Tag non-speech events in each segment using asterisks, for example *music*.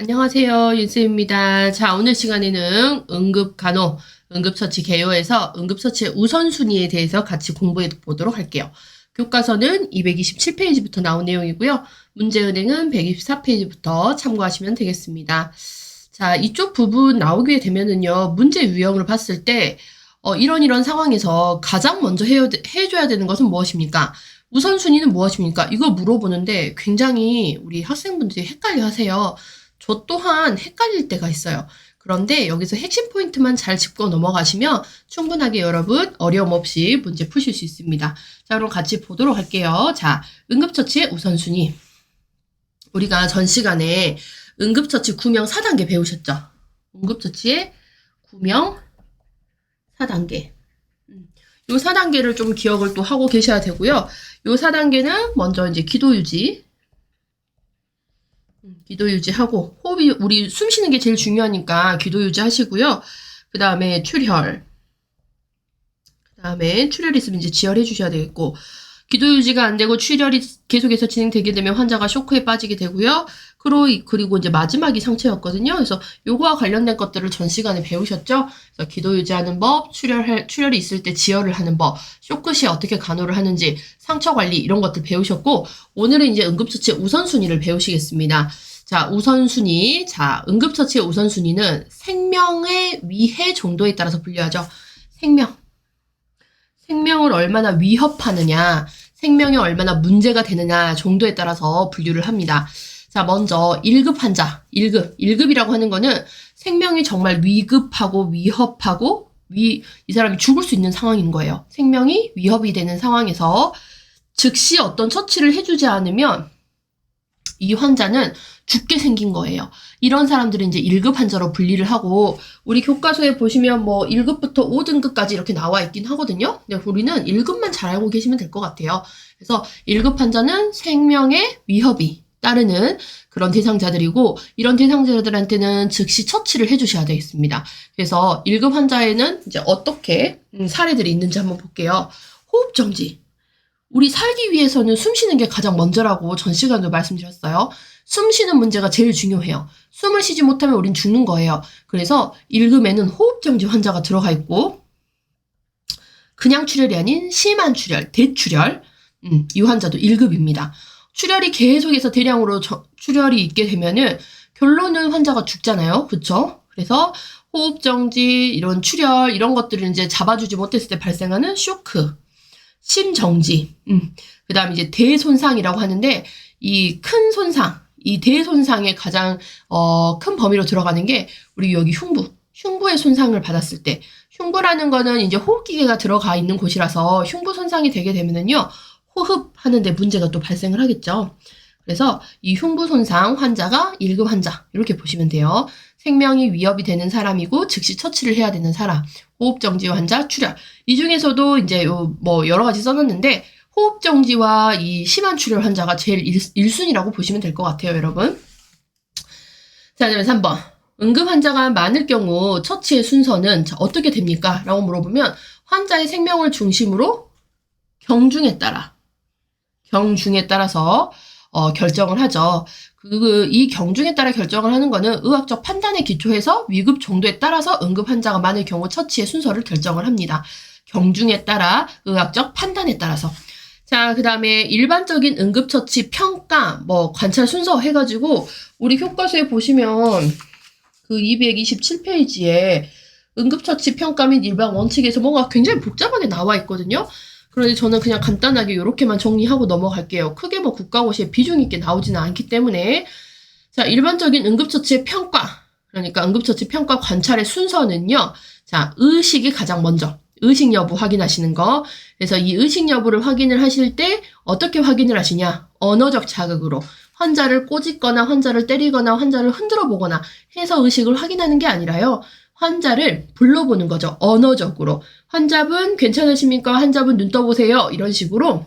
안녕하세요. 윤쌤입니다. 자, 오늘 시간에는 응급간호, 응급처치 개요에서 응급처치의 우선순위에 대해서 같이 공부해 보도록 할게요. 교과서는 227페이지부터 나온 내용이고요. 문제은행은 124페이지부터 참고하시면 되겠습니다. 자, 이쪽 부분 나오게 되면은요, 문제 유형을 봤을 때, 어, 이런 이런 상황에서 가장 먼저 해야, 해줘야 되는 것은 무엇입니까? 우선순위는 무엇입니까? 이거 물어보는데 굉장히 우리 학생분들이 헷갈려 하세요. 저 또한 헷갈릴 때가 있어요. 그런데 여기서 핵심 포인트만 잘 짚고 넘어가시면 충분하게 여러분 어려움 없이 문제 푸실 수 있습니다. 자, 그럼 같이 보도록 할게요. 자, 응급처치의 우선순위. 우리가 전 시간에 응급처치 구명 4단계 배우셨죠? 응급처치의 구명 4단계. 음, 요 4단계를 좀 기억을 또 하고 계셔야 되고요. 요 4단계는 먼저 이제 기도 유지. 음, 기도 유지하고 호흡이 우리 숨 쉬는 게 제일 중요하니까 기도 유지하시고요. 그 다음에 출혈. 그 다음에 출혈 있으면 이제 지혈해 주셔야 되겠고 기도 유지가 안 되고 출혈이 계속해서 진행되게 되면 환자가 쇼크에 빠지게 되고요. 그리고, 이제 마지막이 상처였거든요. 그래서 요거와 관련된 것들을 전 시간에 배우셨죠? 그래서 기도 유지하는 법, 출혈, 출혈이 있을 때 지혈을 하는 법, 쇼크 시 어떻게 간호를 하는지, 상처 관리 이런 것들 배우셨고, 오늘은 이제 응급처치 우선순위를 배우시겠습니다. 자, 우선순위. 자, 응급처치의 우선순위는 생명의 위해 정도에 따라서 분류하죠. 생명. 생명을 얼마나 위협하느냐, 생명이 얼마나 문제가 되느냐 정도에 따라서 분류를 합니다. 자, 먼저 1급 환자, 1급. 1급이라고 하는 거는 생명이 정말 위급하고 위협하고 위, 이 사람이 죽을 수 있는 상황인 거예요. 생명이 위협이 되는 상황에서 즉시 어떤 처치를 해주지 않으면 이 환자는 죽게 생긴 거예요. 이런 사람들은 이제 1급 환자로 분리를 하고 우리 교과서에 보시면 뭐 1급부터 5등급까지 이렇게 나와 있긴 하거든요. 근데 우리는 1급만 잘 알고 계시면 될 것 같아요. 그래서 1급 환자는 생명의 위협이 따르는 그런 대상자들이고 이런 대상자들한테는 즉시 처치를 해주셔야 되겠습니다. 그래서 1급 환자에는 이제 어떻게 음, 사례들이 있는지 한번 볼게요. 호흡 정지. 우리 살기 위해서는 숨 쉬는 게 가장 먼저라고 전 시간도 말씀드렸어요. 숨 쉬는 문제가 제일 중요해요. 숨을 쉬지 못하면 우린 죽는 거예요. 그래서 1급에는 호흡정지 환자가 들어가 있고, 그냥 출혈이 아닌 심한 출혈, 대출혈, 음, 이 환자도 1급입니다. 출혈이 계속해서 대량으로 저, 출혈이 있게 되면은 결론은 환자가 죽잖아요. 그쵸? 그래서 호흡정지, 이런 출혈, 이런 것들을 이제 잡아주지 못했을 때 발생하는 쇼크, 심정지, 음, 그 다음에 이제 대손상이라고 하는데, 이 큰 손상, 이 대손상의 가장 어, 큰 범위로 들어가는 게 우리 여기 흉부, 흉부의 손상을 받았을 때 흉부라는 거는 이제 호흡기계가 들어가 있는 곳이라서 흉부 손상이 되게 되면은요 호흡하는데 문제가 또 발생을 하겠죠. 그래서 이 흉부 손상 환자가 1급 환자 이렇게 보시면 돼요. 생명이 위협이 되는 사람이고 즉시 처치를 해야 되는 사람, 호흡 정지 환자, 출혈 이 중에서도 이제 뭐 여러 가지 써놨는데 호흡 정지와 이 심한 출혈 환자가 제일 1, 순위라고 보시면 될 것 같아요, 여러분. 자, 그다음에 3번. 응급 환자가 많을 경우 처치의 순서는 자, 어떻게 됩니까? 라고 물어보면 환자의 생명을 중심으로 경중에 따라 경중에 따라서 어, 결정을 하죠. 그, 이 경중에 따라 결정을 하는 거는 의학적 판단에 기초해서 위급 정도에 따라서 응급 환자가 많을 경우 처치의 순서를 결정을 합니다. 경중에 따라 의학적 판단에 따라서 자, 그 다음에 일반적인 응급처치 평가, 뭐, 관찰 순서 해가지고, 우리 교과서에 보시면, 그 227페이지에 응급처치 평가 및 일반 원칙에서 뭔가 굉장히 복잡하게 나와 있거든요. 그런데 저는 그냥 간단하게 이렇게만 정리하고 넘어갈게요. 크게 뭐 국가고시에 비중 있게 나오지는 않기 때문에. 자, 일반적인 응급처치의 평가. 그러니까 응급처치 평가 관찰의 순서는요. 자, 의식이 가장 먼저. 의식 여부 확인하시는 거. 그래서 이 의식 여부를 확인을 하실 때 어떻게 확인을 하시냐? 언어적 자극으로 환자를 꼬집거나 환자를 때리거나 환자를 흔들어 보거나 해서 의식을 확인하는 게 아니라요. 환자를 불러보는 거죠. 언어적으로. 환자분 괜찮으십니까? 환자분 눈 떠보세요. 이런 식으로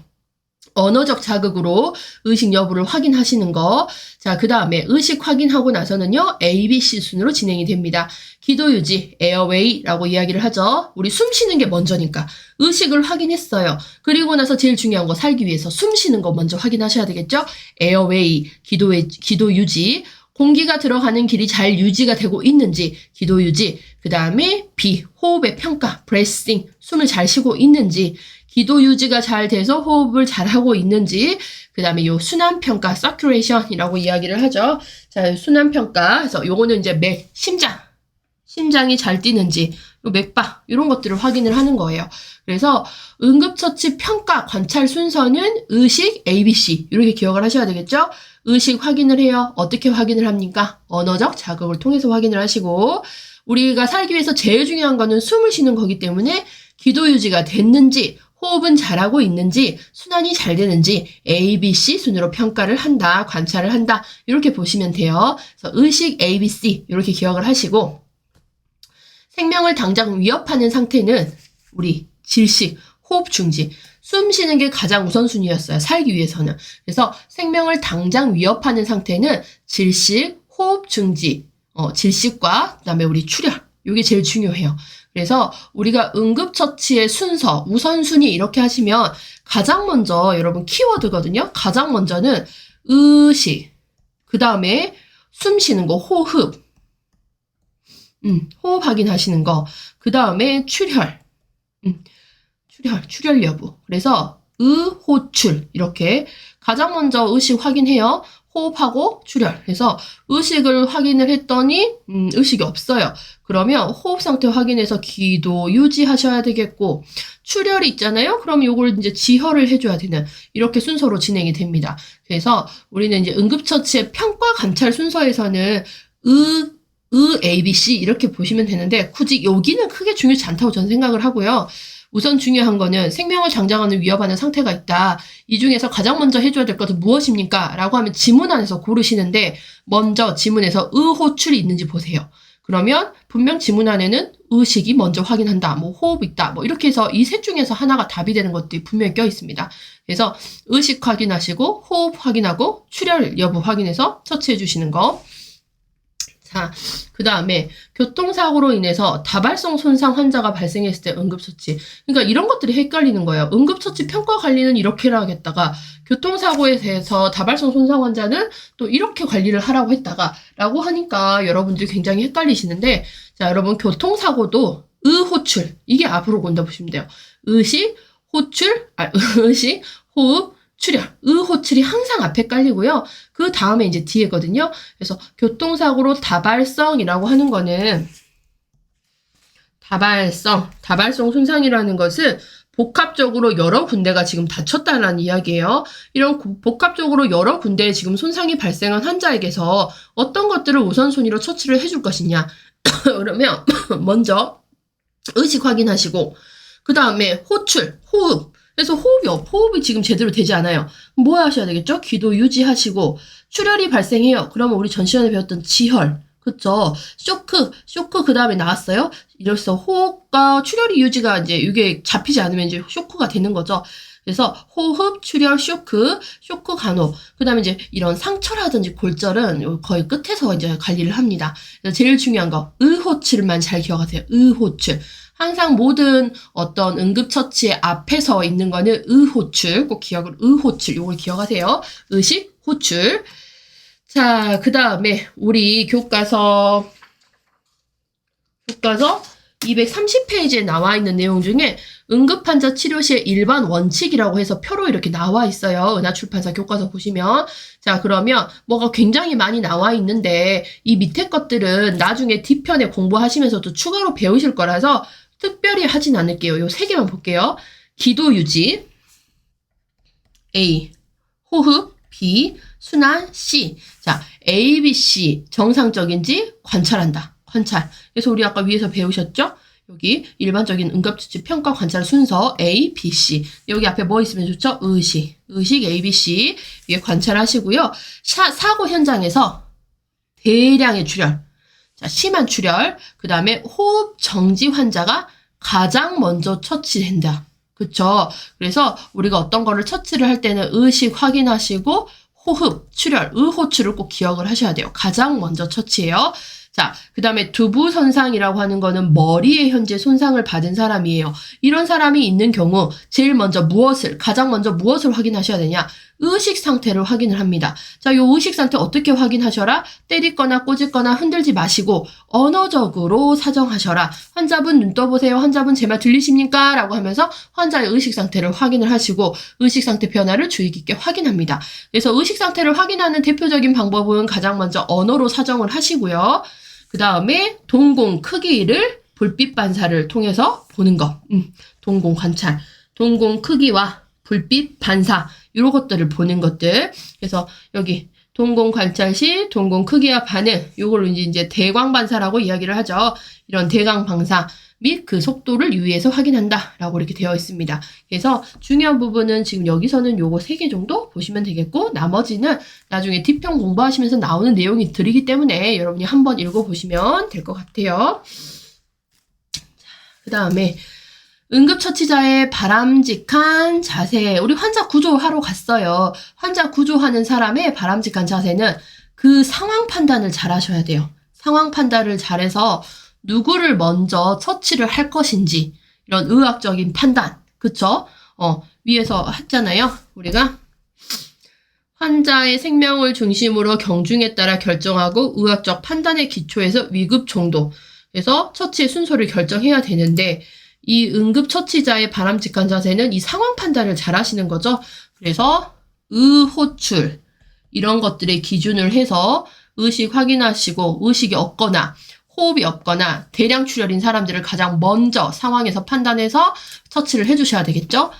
언어적 자극으로 의식 여부를 확인하시는 거. 자, 그 다음에 의식 확인하고 나서는요, ABC 순으로 진행이 됩니다. 기도 유지, 에어웨이라고 이야기를 하죠. 우리 숨 쉬는 게 먼저니까. 의식을 확인했어요. 그리고 나서 제일 중요한 거 살기 위해서 숨 쉬는 거 먼저 확인하셔야 되겠죠? 에어웨이, 기도, 기도 유지. 공기가 들어가는 길이 잘 유지가 되고 있는지, 기도 유지. 그 다음에 B, 호흡의 평가, breathing, 숨을 잘 쉬고 있는지, 기도 유지가 잘 돼서 호흡을 잘 하고 있는지, 그 다음에 요 순환 평가, circulation이라고 이야기를 하죠. 자, 순환 평가. 그래서 요거는 이제 맥, 심장. 심장이 잘 뛰는지, 요 맥박, 이런 것들을 확인을 하는 거예요. 그래서 응급처치 평가 관찰 순서는 의식 ABC 이렇게 기억을 하셔야 되겠죠? 의식 확인을 해요. 어떻게 확인을 합니까? 언어적 자극을 통해서 확인을 하시고 우리가 살기 위해서 제일 중요한 거는 숨을 쉬는 거기 때문에 기도 유지가 됐는지 호흡은 잘하고 있는지 순환이 잘 되는지 ABC 순으로 평가를 한다, 관찰을 한다 이렇게 보시면 돼요. 그래서 의식 ABC 이렇게 기억을 하시고 생명을 당장 위협하는 상태는 우리 질식, 호흡 중지, 숨 쉬는 게 가장 우선순위였어요. 살기 위해서는. 그래서 생명을 당장 위협하는 상태는 질식, 호흡 중지, 어, 질식과 그다음에 우리 출혈. 이게 제일 중요해요. 그래서 우리가 응급처치의 순서, 우선순위 이렇게 하시면 가장 먼저 여러분 키워드거든요. 가장 먼저는 의식, 그 다음에 숨 쉬는 거, 호흡, 음, 호흡 확인하시는 거, 그 다음에 출혈, 음, 출혈, 출혈 여부. 그래서 의호출 이렇게 가장 먼저 의식 확인해요. 호흡하고 출혈. 그래서 의식을 확인을 했더니 음, 의식이 없어요. 그러면 호흡 상태 확인해서 기도 유지하셔야 되겠고 출혈이 있잖아요. 그럼 요걸 이제 지혈을 해줘야 되는 이렇게 순서로 진행이 됩니다. 그래서 우리는 이제 응급처치의 평가 관찰 순서에서는 의, 의 ABC 이렇게 보시면 되는데 굳이 여기는 크게 중요치 않다고 저는 생각을 하고요. 우선 중요한 거는 생명을 장장하는 위협하는 상태가 있다. 이 중에서 가장 먼저 해줘야 될 것은 무엇입니까? 라고 하면 지문 안에서 고르시는데 먼저 지문에서 의호출이 있는지 보세요. 그러면 분명 지문 안에는 의식이 먼저 확인한다. 뭐 호흡 있다. 뭐 이렇게 해서 이 셋 중에서 하나가 답이 되는 것들이 분명히 껴 있습니다. 그래서 의식 확인하시고 호흡 확인하고 출혈 여부 확인해서 처치해 주시는 거. 자, 그 다음에 교통사고로 인해서 다발성 손상 환자가 발생했을 때 응급처치. 그러니까 이런 것들이 헷갈리는 거예요. 응급처치 평가 관리는 이렇게 하겠다가 교통사고에 대해서 다발성 손상 환자는 또 이렇게 관리를 하라고 했다가 라고 하니까 여러분들이 굉장히 헷갈리시는데 자, 여러분 교통사고도 의호출 이게 앞으로 본다 보시면 돼요. 의식, 호출, 아, *laughs* 의식, 호흡, 출혈, 의호출이 항상 앞에 깔리고요. 그 다음에 이제 뒤에거든요. 그래서 교통사고로 다발성이라고 하는 거는 다발성, 다발성 손상이라는 것은 복합적으로 여러 군데가 지금 다쳤다는 이야기예요. 이런 고- 복합적으로 여러 군데에 지금 손상이 발생한 환자에게서 어떤 것들을 우선순위로 처치를 해줄 것이냐. *coughs* 그러면 *coughs* 먼저 의식 확인하시고 그 다음에 호출, 호흡. 그래서 호흡이 없, 호흡이 지금 제대로 되지 않아요. 뭐 하셔야 되겠죠? 기도 유지하시고 출혈이 발생해요. 그러면 우리 전 시간에 배웠던 지혈, 그쵸? 쇼크, 쇼크 그 다음에 나왔어요. 이래서 호흡과 출혈이 유지가 이제 이게 잡히지 않으면 이제 쇼크가 되는 거죠. 그래서 호흡, 출혈, 쇼크, 쇼크 간호. 그 다음에 이제 이런 상처라든지 골절은 요 거의 끝에서 이제 관리를 합니다. 제일 중요한 거, 의호출만 잘 기억하세요. 의호출. 항상 모든 어떤 응급처치의 앞에서 있는 거는 의호출. 꼭 기억을, 의호출. 요걸 기억하세요. 의식, 호출. 자, 그 다음에 우리 교과서, 교과서 230페이지에 나와 있는 내용 중에 응급환자 치료 시의 일반 원칙이라고 해서 표로 이렇게 나와 있어요. 은하출판사 교과서 보시면. 자, 그러면 뭐가 굉장히 많이 나와 있는데 이 밑에 것들은 나중에 뒤편에 공부하시면서도 추가로 배우실 거라서 특별히 하진 않을게요. 요 세 개만 볼게요. 기도 유지. A. 호흡. B. 순환. C. 자, A, B, C 정상적인지 관찰한다. 관찰. 그래서 우리 아까 위에서 배우셨죠? 여기 일반적인 응급처치 평가 관찰 순서 A, B, C. 여기 앞에 뭐 있으면 좋죠? 의식. 의식 A, B, C. 위에 관찰하시고요. 사, 사고 현장에서 대량의 출혈. 자, 심한 출혈. 그 다음에 호흡 정지 환자가 가장 먼저 처치된다. 그쵸? 그래서 우리가 어떤 거를 처치를 할 때는 의식 확인하시고 호흡, 출혈, 의호출을 꼭 기억을 하셔야 돼요. 가장 먼저 처치해요. 자, 그 다음에 두부 손상이라고 하는 거는 머리에 현재 손상을 받은 사람이에요. 이런 사람이 있는 경우 제일 먼저 무엇을, 가장 먼저 무엇을 확인하셔야 되냐? 의식 상태를 확인을 합니다. 자, 요 의식 상태 어떻게 확인하셔라? 때리거나 꼬집거나 흔들지 마시고 언어적으로 사정하셔라. 환자분 눈 떠보세요. 환자분 제 말 들리십니까? 라고 하면서 환자의 의식 상태를 확인을 하시고 의식 상태 변화를 주의 깊게 확인합니다. 그래서 의식 상태를 확인하는 대표적인 방법은 가장 먼저 언어로 사정을 하시고요. 그 다음에 동공 크기를 불빛 반사를 통해서 보는 것. 음, 동공 관찰. 동공 크기와 불빛 반사. 이런 것들을 보는 것들. 그래서 여기 동공 관찰 시 동공 크기와 반응. 요걸로 이제, 대광 반사라고 이야기를 하죠. 이런 대광 방사 및 그 속도를 유의해서 확인한다. 라고 이렇게 되어 있습니다. 그래서 중요한 부분은 지금 여기서는 요거 세개 정도 보시면 되겠고, 나머지는 나중에 뒷평 공부하시면서 나오는 내용이 들이기 때문에 여러분이 한번 읽어보시면 될 것 같아요. 그 다음에 응급처치자의 바람직한 자세. 우리 환자 구조하러 갔어요. 환자 구조하는 사람의 바람직한 자세는 그 상황 판단을 잘 하셔야 돼요. 상황 판단을 잘해서 누구를 먼저 처치를 할 것인지 이런 의학적인 판단. 그쵸? 어, 위에서 했잖아요. 우리가 환자의 생명을 중심으로 경중에 따라 결정하고 의학적 판단의 기초에서 위급 정도. 그래서 처치의 순서를 결정해야 되는데 이 응급 처치자의 바람직한 자세는 이 상황 판단을 잘 하시는 거죠. 그래서 의호출 이런 것들의 기준을 해서 의식 확인하시고 의식이 없거나 호흡이 없거나 대량 출혈인 사람들을 가장 먼저 상황에서 판단해서 처치를 해주셔야 되겠죠.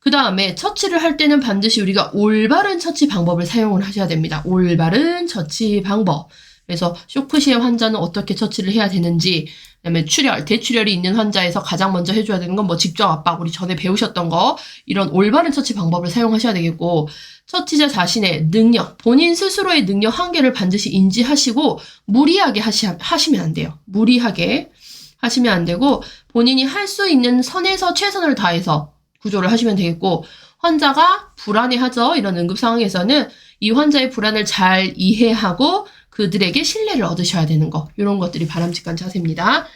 그 다음에 처치를 할 때는 반드시 우리가 올바른 처치 방법을 사용을 하셔야 됩니다. 올바른 처치 방법. 그래서 쇼크 시의 환자는 어떻게 처치를 해야 되는지, 그다음에 출혈, 대출혈이 있는 환자에서 가장 먼저 해줘야 되는 건 뭐 직접 압박, 우리 전에 배우셨던 거 이런 올바른 처치 방법을 사용하셔야 되겠고, 처치자 자신의 능력, 본인 스스로의 능력 한계를 반드시 인지하시고 무리하게 하시, 하시면 안 돼요. 무리하게 하시면 안 되고 본인이 할 수 있는 선에서 최선을 다해서 구조를 하시면 되겠고 환자가 불안해하죠. 이런 응급 상황에서는 이 환자의 불안을 잘 이해하고 그들에게 신뢰를 얻으셔야 되는 거. 이런 것들이 바람직한 자세입니다.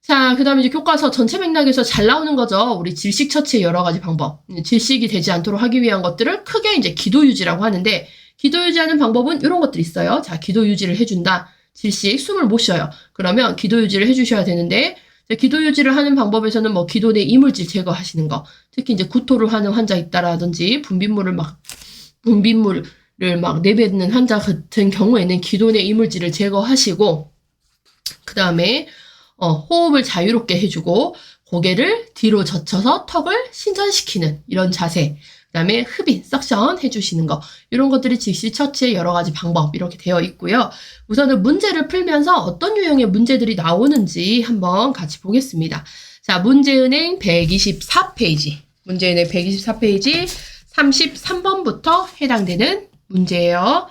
자, 그 다음에 이제 교과서 전체 맥락에서 잘 나오는 거죠. 우리 질식 처치의 여러 가지 방법. 질식이 되지 않도록 하기 위한 것들을 크게 이제 기도 유지라고 하는데, 기도 유지하는 방법은 이런 것들이 있어요. 자, 기도 유지를 해준다. 질식, 숨을 못 쉬어요. 그러면 기도 유지를 해주셔야 되는데, 기도 유지를 하는 방법에서는 뭐 기도 내 이물질 제거하시는 거, 특히 이제 구토를 하는 환자 있다라든지, 분비물을 막, 분비물을 막 내뱉는 환자 같은 경우에는 내 이물질을 제거하시고, 그 다음에 어, 호흡을 자유롭게 해주고 고개를 뒤로 젖혀서 턱을 신전시키는 이런 자세. 그 다음에 흡인, 석션 해주시는 거. 이런 것들이 직시 처치의 여러 가지 방법 이렇게 되어 있고요. 우선은 문제를 풀면서 어떤 유형의 문제들이 나오는지 한번 같이 보겠습니다. 자, 문제은행 124페이지. 문제은행 124페이지 33번부터 해당되는 문제예요.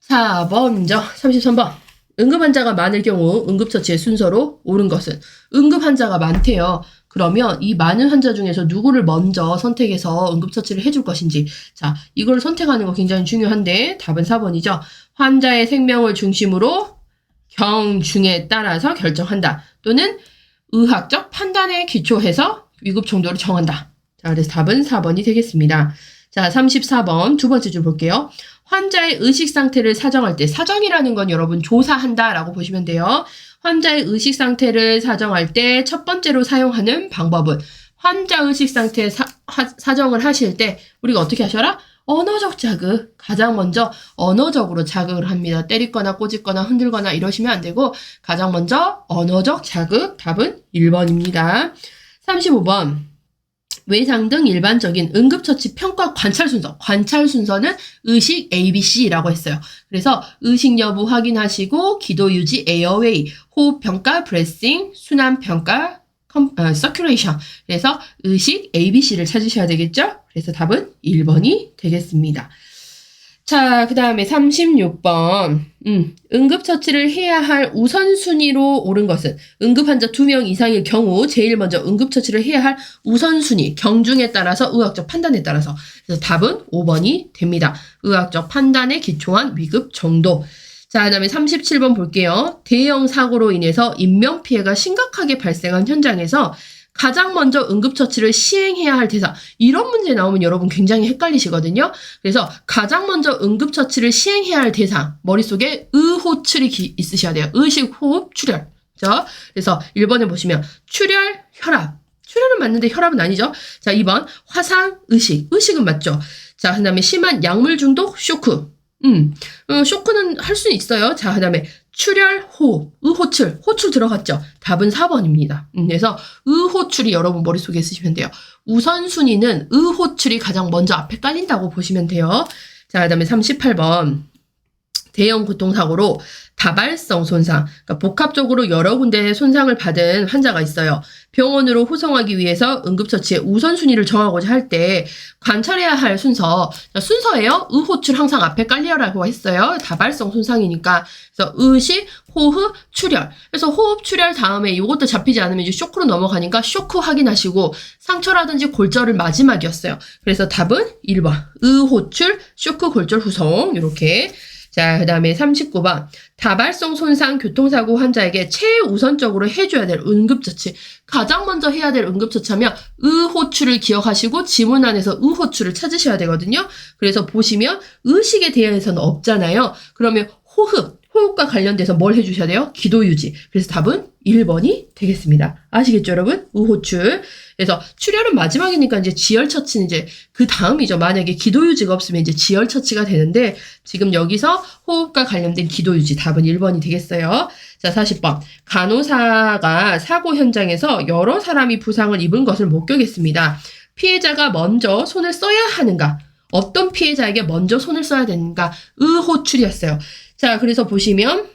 자, 먼저 33번. 응급 환자가 많을 경우 응급처치의 순서로 옳은 것은 응급 환자가 많대요. 그러면 이 많은 환자 중에서 누구를 먼저 선택해서 응급처치를 해줄 것인지. 자, 이걸 선택하는 거 굉장히 중요한데 답은 4번이죠. 환자의 생명을 중심으로 경중에 따라서 결정한다. 또는 의학적 판단에 기초해서 위급 정도를 정한다. 자, 그래서 답은 4번이 되겠습니다. 자, 34번 두 번째 줄 볼게요. 환자의 의식 상태를 사정할 때 사정이라는 건 여러분 조사한다라고 보시면 돼요. 환자의 의식 상태를 사정할 때 첫 번째로 사용하는 방법은 환자 의식 상태 사, 사정을 하실 때 우리가 어떻게 하셔라? 언어적 자극. 가장 먼저 언어적으로 자극을 합니다. 때리거나 꼬집거나 흔들거나 이러시면 안 되고 가장 먼저 언어적 자극. 답은 1번입니다. 35번. 외상 등 일반적인 응급처치 평가 관찰 순서. 관찰 순서는 의식 ABC라고 했어요. 그래서 의식 여부 확인하시고 기도 유지 에어웨이, 호흡 평가 브레싱, 순환 평가 어, 서큘레이션. 그래서 의식 ABC를 찾으셔야 되겠죠? 그래서 답은 1번이 되겠습니다. 자, 그 다음에 36번. 음, 응급처치를 해야 할 우선순위로 옳은 것은 응급환자 2명 이상일 경우 제일 먼저 응급처치를 해야 할 우선순위, 경중에 따라서 의학적 판단에 따라서. 그래서 답은 5번이 됩니다. 의학적 판단에 기초한 위급 정도. 자, 그 다음에 37번 볼게요. 대형 사고로 인해서 인명피해가 심각하게 발생한 현장에서 가장 먼저 응급처치를 시행해야 할 대상. 이런 문제 나오면 여러분 굉장히 헷갈리시거든요. 그래서 가장 먼저 응급처치를 시행해야 할 대상. 머릿속에 의호출이 기- 있으셔야 돼요. 의식, 호흡, 출혈. 자, 그래서 1번에 보시면 출혈, 혈압. 출혈은 맞는데 혈압은 아니죠. 자, 2번 화상, 의식. 의식은 맞죠. 자, 그 다음에 심한 약물 중독, 쇼크. 음, 어, 쇼크는 할 수 있어요. 자, 그 다음에 출혈, 호흡, 의호출, 호출 들어갔죠. 답은 4번입니다. 음, 그래서 의호출이 여러분 머릿속에 쓰시면 돼요. 우선순위는 의호출이 가장 먼저 앞에 깔린다고 보시면 돼요. 자, 그 다음에 38번. 대형 교통사고로 다발성 손상, 그러니까 복합적으로 여러 군데 손상을 받은 환자가 있어요. 병원으로 후송하기 위해서 응급처치의 우선순위를 정하고자 할 때 관찰해야 할 순서, 자, 순서예요. 의호출 항상 앞에 깔려라고 했어요. 다발성 손상이니까. 그래서 의식, 호흡, 출혈. 그래서 호흡, 출혈 다음에 이것도 잡히지 않으면 이제 쇼크로 넘어가니까 쇼크 확인하시고 상처라든지 골절을 마지막이었어요. 그래서 답은 1번. 의호출, 쇼크, 골절, 후송. 이렇게. 자, 그 다음에 39번. 다발성 손상 교통사고 환자에게 최우선적으로 해줘야 될 응급처치. 가장 먼저 해야 될 응급처치하면 의호출을 기억하시고 지문 안에서 의호출을 찾으셔야 되거든요. 그래서 보시면 의식에 대해서는 없잖아요. 그러면 호흡, 호흡과 관련돼서 뭘 해주셔야 돼요? 기도 유지. 그래서 답은 1번이 되겠습니다. 아시겠죠, 여러분? 의호출. 그래서 출혈은 마지막이니까 이제 지혈 처치는 이제 그 다음이죠. 만약에 기도 유지가 없으면 이제 지혈 처치가 되는데 지금 여기서 호흡과 관련된 기도 유지 답은 1번이 되겠어요. 자, 40번. 간호사가 사고 현장에서 여러 사람이 부상을 입은 것을 목격했습니다. 피해자가 먼저 손을 써야 하는가? 어떤 피해자에게 먼저 손을 써야 되는가? 의호출이었어요. 자, 그래서 보시면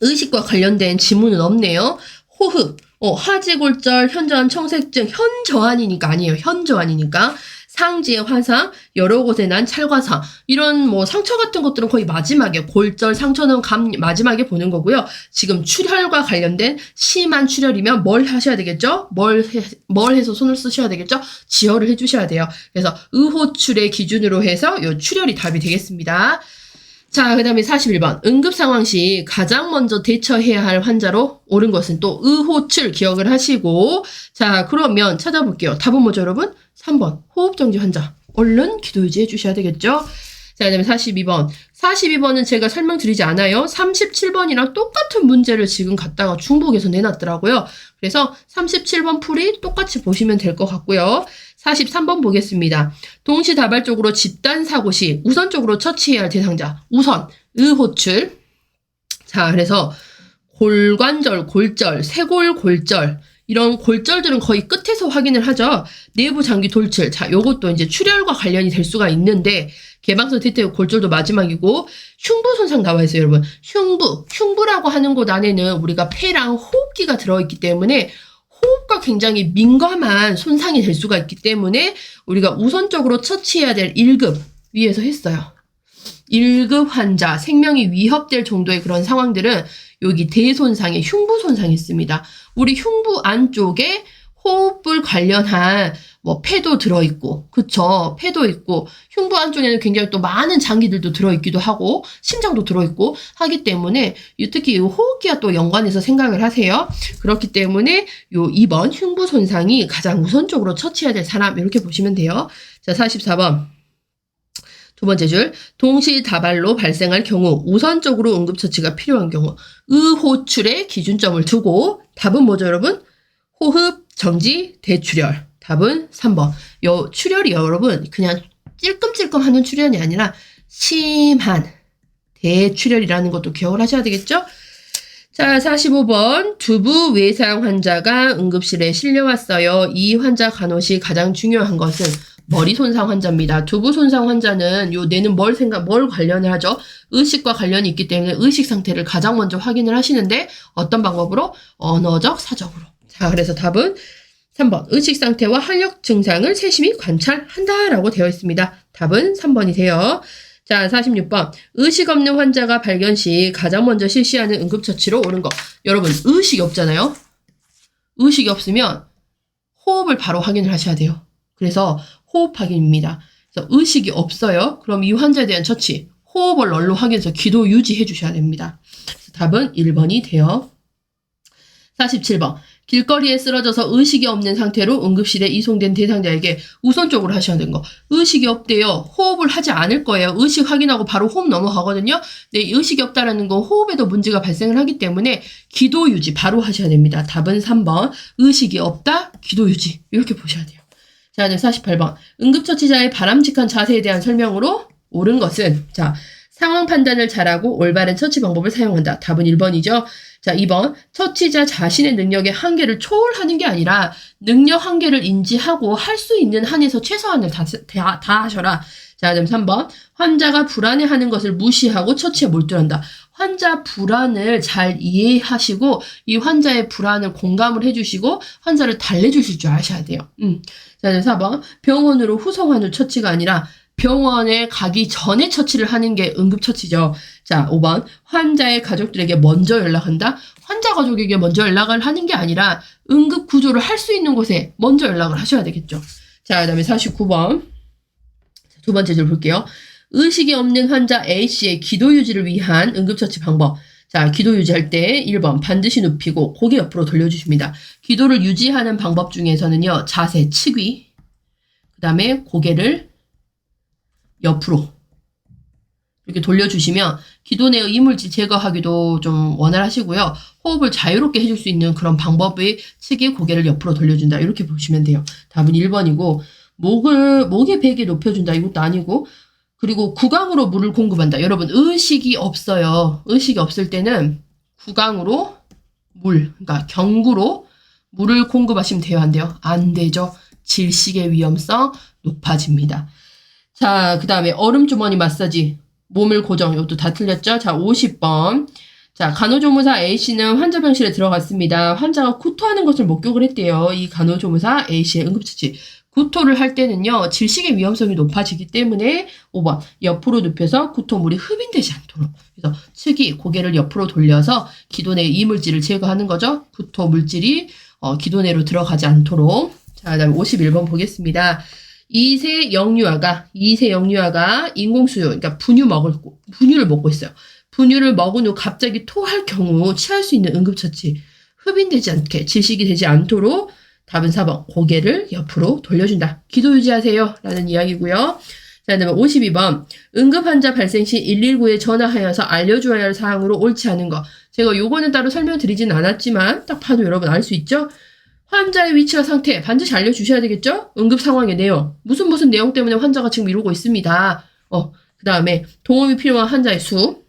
의식과 관련된 지문은 없네요. 호흡, 어, 하지골절, 현저한 청색증, 현저한이니까 아니에요. 현저한이니까. 상지의 화상, 여러 곳에 난 찰과상, 이런 뭐 상처 같은 것들은 거의 마지막에, 골절, 상처는 감, 마지막에 보는 거고요. 지금 출혈과 관련된 심한 출혈이면 뭘 하셔야 되겠죠? 뭘, 해, 뭘 해서 손을 쓰셔야 되겠죠? 지혈을 해주셔야 돼요. 그래서 의호출의 기준으로 해서 요 출혈이 답이 되겠습니다. 자, 그 다음에 41번. 응급 상황 시 가장 먼저 대처해야 할 환자로 옳은 것은 또 의호출 기억을 하시고, 자, 그러면 찾아볼게요. 답은 뭐죠, 여러분? 3번. 호흡정지 환자. 얼른 기도 유지해 주셔야 되겠죠? 자, 그 다음에 42번. 42번은 제가 설명드리지 않아요. 37번이랑 똑같은 문제를 지금 갖다가 중복해서 내놨더라고요. 그래서 37번 풀이 똑같이 보시면 될 것 같고요. 43번 보겠습니다. 동시다발적으로 집단 사고 시 우선적으로 처치해야 할 대상자. 우선 의호출. 자, 그래서 골관절, 골절, 쇄골 골절 이런 골절들은 거의 끝에서 확인을 하죠. 내부 장기 돌출. 자, 요것도 이제 출혈과 관련이 될 수가 있는데 개방성 대퇴 골절도 마지막이고 흉부 손상 나와 있어요, 여러분. 흉부, 흉부라고 하는 곳 안에는 우리가 폐랑 호흡기가 들어 있기 때문에 호흡과 굉장히 민감한 손상이 될 수가 있기 때문에 우리가 우선적으로 처치해야 될 1급 위에서 했어요. 1급 환자, 생명이 위협될 정도의 그런 상황들은 여기 대손상에 흉부 손상이 있습니다. 우리 흉부 안쪽에 호흡을 관련한 뭐 폐도 들어있고, 그쵸? 폐도 있고, 흉부 안쪽에는 굉장히 또 많은 장기들도 들어있기도 하고, 심장도 들어있고 하기 때문에, 이 특히 이 호흡기와 또 연관해서 생각을 하세요. 그렇기 때문에 요 2번 흉부 손상이 가장 우선적으로 처치해야 될 사람, 이렇게 보시면 돼요. 자, 44번. 두 번째 줄, 동시다발로 발생할 경우 우선적으로 응급처치가 필요한 경우 의호출의 기준점을 두고 답은 뭐죠 여러분? 호흡, 정지, 대출혈. 답은 3번. 요 출혈이 여러분 그냥 찔끔찔끔 하는 출혈이 아니라 심한 대출혈이라는 것도 기억을 하셔야 되겠죠? 자, 45번. 두부 외상 환자가 응급실에 실려왔어요. 이 환자 간호시 가장 중요한 것은 머리 손상 환자입니다. 두부 손상 환자는 요 뇌는 뭘 생각, 뭘 관련을 하죠? 의식과 관련이 있기 때문에 의식 상태를 가장 먼저 확인을 하시는데 어떤 방법으로? 언어적, 사적으로. 자, 그래서 답은 3번. 의식 상태와 활력 증상을 세심히 관찰한다라고 되어 있습니다. 답은 3번이세요. 자, 46번. 의식 없는 환자가 발견 시 가장 먼저 실시하는 응급처치로 옳은 것. 여러분, 의식이 없잖아요? 의식이 없으면 호흡을 바로 확인을 하셔야 돼요. 그래서 호흡 확인입니다. 그래서 의식이 없어요. 그럼 이 환자에 대한 처치, 호흡을 얼로 확인해서 기도 유지해 주셔야 됩니다. 답은 1번이 돼요. 47번. 길거리에 쓰러져서 의식이 없는 상태로 응급실에 이송된 대상자에게 우선적으로 하셔야 되는 거. 의식이 없대요. 호흡을 하지 않을 거예요. 의식 확인하고 바로 호흡 넘어가거든요. 네, 의식이 없다라는 건 호흡에도 문제가 발생을 하기 때문에 기도 유지 바로 하셔야 됩니다. 답은 3번. 의식이 없다, 기도 유지. 이렇게 보셔야 돼요. 자, 이제 48번. 응급처치자의 바람직한 자세에 대한 설명으로 옳은 것은 자, 상황 판단을 잘하고 올바른 처치 방법을 사용한다. 답은 1번이죠. 자, 2번. 처치자 자신의 능력의 한계를 초월하는 게 아니라 능력 한계를 인지하고 할 수 있는 한에서 최소한을 다, 다, 다 하셔라. 자, 그다음 3번. 환자가 불안해하는 것을 무시하고 처치에 몰두한다. 환자 불안을 잘 이해하시고 이 환자의 불안을 공감을 해주시고 환자를 달래주실 줄 아셔야 돼요. 음. 자, 그다음 4번. 병원으로 후송한 후 처치가 아니라 병원에 가기 전에 처치를 하는 게 응급처치죠. 자, 5번. 환자의 가족들에게 먼저 연락한다. 환자 가족에게 먼저 연락을 하는 게 아니라 응급 구조를 할 수 있는 곳에 먼저 연락을 하셔야 되겠죠. 자, 그 다음에 49번. 두 번째 줄 볼게요. 의식이 없는 환자 A씨의 기도 유지를 위한 응급처치 방법. 자, 기도 유지할 때 1번 반드시 눕히고 고개 옆으로 돌려주십니다. 기도를 유지하는 방법 중에서는요, 자세, 측위, 그 다음에 고개를 옆으로 이렇게 돌려주시면 기도 내의 이물질 제거하기도 좀 원활하시고요. 호흡을 자유롭게 해줄 수 있는 그런 방법의 측이 고개를 옆으로 돌려준다. 이렇게 보시면 돼요. 답은 1번이고 목을 목의 베개 높여준다. 이것도 아니고 그리고 구강으로 물을 공급한다. 여러분 의식이 없어요. 의식이 없을 때는 구강으로 물, 그러니까 경구로 물을 공급하시면 돼요. 안 돼요? 안 되죠. 질식의 위험성 높아집니다. 자, 그 다음에 얼음 주머니 마사지. 몸을 고정. 이것도 다 틀렸죠? 자, 50번. 자, 간호조무사 A씨는 환자 병실에 들어갔습니다. 환자가 구토하는 것을 목격을 했대요. 이 간호조무사 A씨의 응급처치. 구토를 할 때는요, 질식의 위험성이 높아지기 때문에 5번. 옆으로 눕혀서 구토물이 흡인되지 않도록. 그래서 측이 고개를 옆으로 돌려서 기도 내 이물질을 제거하는 거죠. 구토 물질이 어, 기도 내로 들어가지 않도록. 자, 그 다음에 51번 보겠습니다. 2세 영유아가 2세 영유아가 인공수유 그러니까 분유 먹을 분유를 먹고 있어요. 분유를 먹은 후 갑자기 토할 경우 취할 수 있는 응급처치 흡인되지 않게 질식이 되지 않도록 답은 4번 고개를 옆으로 돌려준다. 기도 유지하세요 라는 이야기고요. 자, 그다음에 52번 응급 환자 발생 시 119에 전화하여서 알려줘야 할 사항으로 옳지 않은 거. 제가 요거는 따로 설명드리진 않았지만 딱 봐도 여러분 알 수 있죠? 환자의 위치와 상태 반드시 알려주셔야 되겠죠? 응급 상황의 내용. 무슨 무슨 내용 때문에 환자가 지금 이러고 있습니다. 어, 그 다음에 도움이 필요한 환자의 수.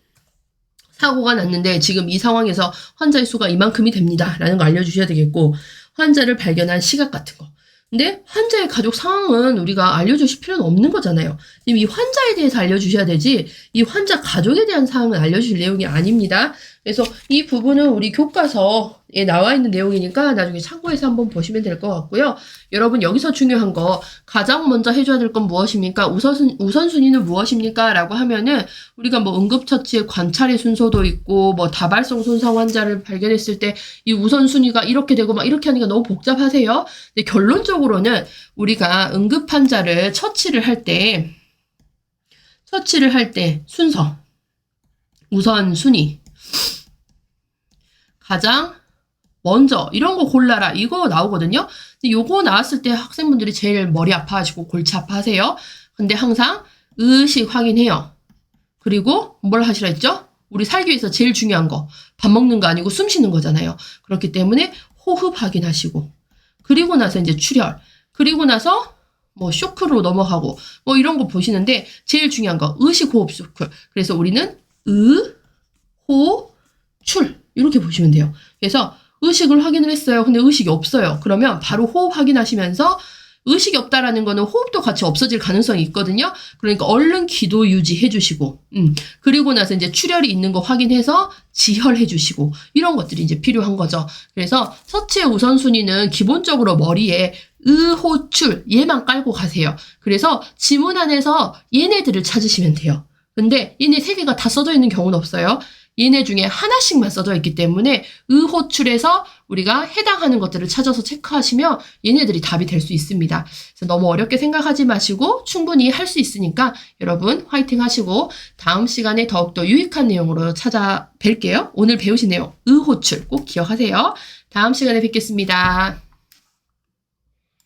사고가 났는데 지금 이 상황에서 환자의 수가 이만큼이 됩니다. 라는 거 알려주셔야 되겠고, 환자를 발견한 시각 같은 거. 근데 환자의 가족 상황은 우리가 알려주실 필요는 없는 거잖아요. 지금 이 환자에 대해서 알려주셔야 되지, 이 환자 가족에 대한 사항은 알려주실 내용이 아닙니다. 그래서 이 부분은 우리 교과서에 나와 있는 내용이니까 나중에 참고해서 한번 보시면 될 것 같고요. 여러분 여기서 중요한 거 가장 먼저 해줘야 될 건 무엇입니까? 우선순, 우선순위는 무엇입니까? 라고 하면은 우리가 뭐 응급처치의 관찰의 순서도 있고 뭐 다발성 손상 환자를 발견했을 때 이 우선순위가 이렇게 되고 막 이렇게 하니까 너무 복잡하세요. 근데 결론적으로는 우리가 응급 환자를 처치를 할 때 처치를 할 때 순서 우선순위 가장 먼저 이런 거 골라라 이거 나오거든요. 근데 요거 나왔을 때 학생분들이 제일 머리 아파하시고 골치 아파하세요. 근데 항상 의식 확인해요. 그리고 뭘 하시라 했죠? 우리 살기 위해서 제일 중요한 거 밥 먹는 거 아니고 숨 쉬는 거잖아요. 그렇기 때문에 호흡 확인하시고 그리고 나서 이제 출혈 그리고 나서 뭐 쇼크로 넘어가고 뭐 이런 거 보시는데 제일 중요한 거 의식 호흡 쇼크. 그래서 우리는 의, 호, 출 이렇게 보시면 돼요. 그래서 의식을 확인을 했어요. 근데 의식이 없어요. 그러면 바로 호흡 확인하시면서 의식이 없다라는 거는 호흡도 같이 없어질 가능성이 있거든요. 그러니까 얼른 기도 유지해 주시고, 음, 그리고 나서 이제 출혈이 있는 거 확인해서 지혈해 주시고, 이런 것들이 이제 필요한 거죠. 그래서 처치의 우선순위는 기본적으로 머리에 의호출, 얘만 깔고 가세요. 그래서 지문 안에서 얘네들을 찾으시면 돼요. 근데 얘네 세 개가 다 써져 있는 경우는 없어요. 얘네 중에 하나씩만 써져 있기 때문에 의호출에서 우리가 해당하는 것들을 찾아서 체크하시면 얘네들이 답이 될 수 있습니다. 그래서 너무 어렵게 생각하지 마시고 충분히 할 수 있으니까 여러분 화이팅 하시고 다음 시간에 더욱더 유익한 내용으로 찾아뵐게요. 오늘 배우신 내용 의호출 꼭 기억하세요. 다음 시간에 뵙겠습니다.